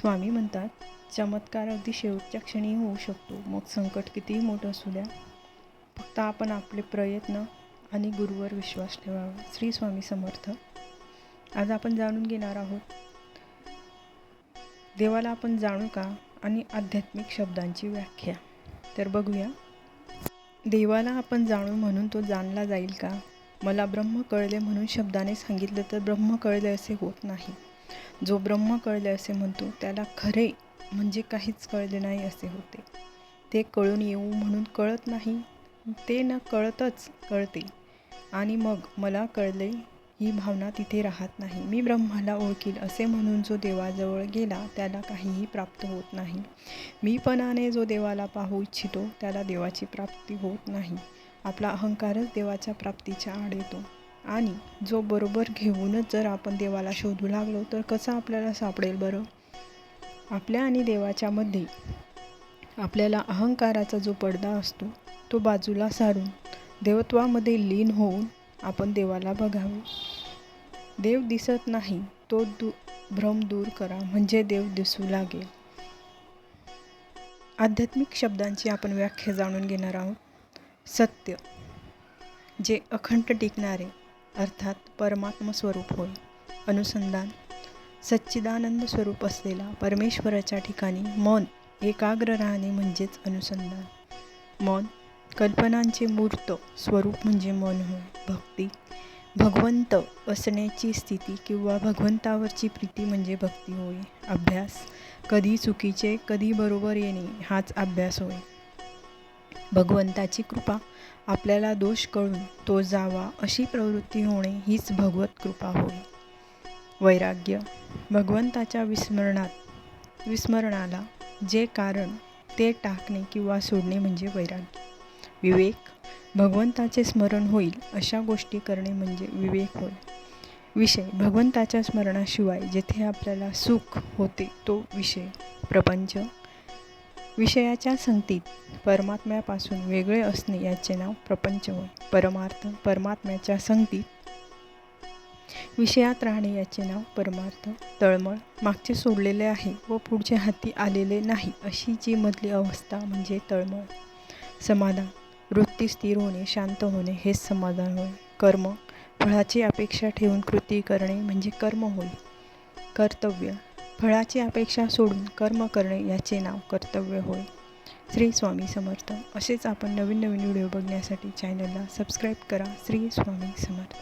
स्वामी म्हणतात चमत्कार अगदी शेवटच्या क्षणी होऊ शकतो. मग संकट कितीही मोठं असू द्या. फक्त आपण आपले प्रयत्न आणि गुरुवर विश्वास ठेवावा. श्री स्वामी समर्थ. आज आपण जाणून घेणार आहोत देवाला आपण जाणू का आणि आध्यात्मिक शब्दांची व्याख्या. तर बघूया. देवाला आपण जाणू म्हणून तो जाणला जाईल का? मला ब्रह्म कळले म्हणून शब्दाने सांगितलं तर ब्रह्म कळले असे होत नाही. जो ब्रह्म कळले असे म्हणतो त्याला खरे म्हणजे काहीच कळले नाही असे होते. ते कळून येऊ म्हणून कळत नाही ते न कळतच कळते. आणि मग मला कळले ही भावना तिथे राहत नाही. मी ब्रह्माला ओळखील असे म्हणून जो देवाजवळ गेला त्याला काहीही प्राप्त होत नाही. मीपणाने जो देवाला पाहू इच्छितो त्याला देवाची प्राप्ती होत नाही. आपला अहंकारच देवाच्या प्राप्तीच्या आड येतो. आणि जो बरोबर घेऊनच जर आपण देवाला शोधू लागलो तर कसं आपल्याला सापडेल बरं? आपल्या आणि देवाच्या मध्ये आपल्याला अहंकाराचा जो पडदा असतो तो बाजूला सारून देवत्वामध्ये लीन होऊन आपण देवाला बघावे. देव दिसत नाही तो दू भ्रम दूर करा म्हणजे देव दिसू लागेल. आध्यात्मिक शब्दांची आपण व्याख्या जाणून घेणार आहोत. सत्य जे अखंड टिकणारे अर्थात परमात्म स्वरूप होय. अनुसंधान. सच्चिदानंद स्वरूप असलेला परमेश्वराच्या ठिकाणी मन एकाग्र राहणे म्हणजेच अनुसंधान. मन कल्पनांचे मूर्त स्वरूप म्हणजे मन होय. भक्ती. भगवंत असण्याची स्थिती किंवा भगवंतावरची प्रीती म्हणजे भक्ती होय. अभ्यास. कधी चुकीचे कधी बरोबर येणे हाच अभ्यास होय. भगवंताची कृपा. आपल्याला दोष कळून तो जावा अशी प्रवृत्ती होणे हीच भगवत कृपा होय. वैराग्य. भगवंताच्या विस्मरणात विस्मरणाला जे कारण ते टाकणे किंवा सोडणे म्हणजे वैराग्य. विवेक. भगवंताचे स्मरण होईल अशा गोष्टी करणे म्हणजे विवेक होय. विषय. भगवंताच्या स्मरणाशिवाय जेथे आपल्याला सुख होते तो विषय. प्रपंच. विषयाच्या संगतीत परमात्म्यापासून वेगळे असणे याचे नाव प्रपंच होय. परमार्थ परमात्म्याच्या संगतीत विषयात राहणे याचे नाव परमार्थ तळमळ. मागचे सोडलेले आहे व पुढचे हाती आलेले नाही अशी जी मधली अवस्था म्हणजे तळमळ. समाधान. वृत्ती स्थिर होणे शांत होणे हेच समाधान होय. कर्म. फळाची अपेक्षा ठेवून कृती करणे म्हणजे कर्म होय. कर्तव्य. फळाची अपेक्षा सोडून कर्म करणे याचे नाव कर्तव्य होय. श्री स्वामी समर्थ. असेच आपण नवीन नवीन व्हिडिओ बघण्यासाठी चॅनलला सबस्क्राईब करा. श्री स्वामी समर्थ.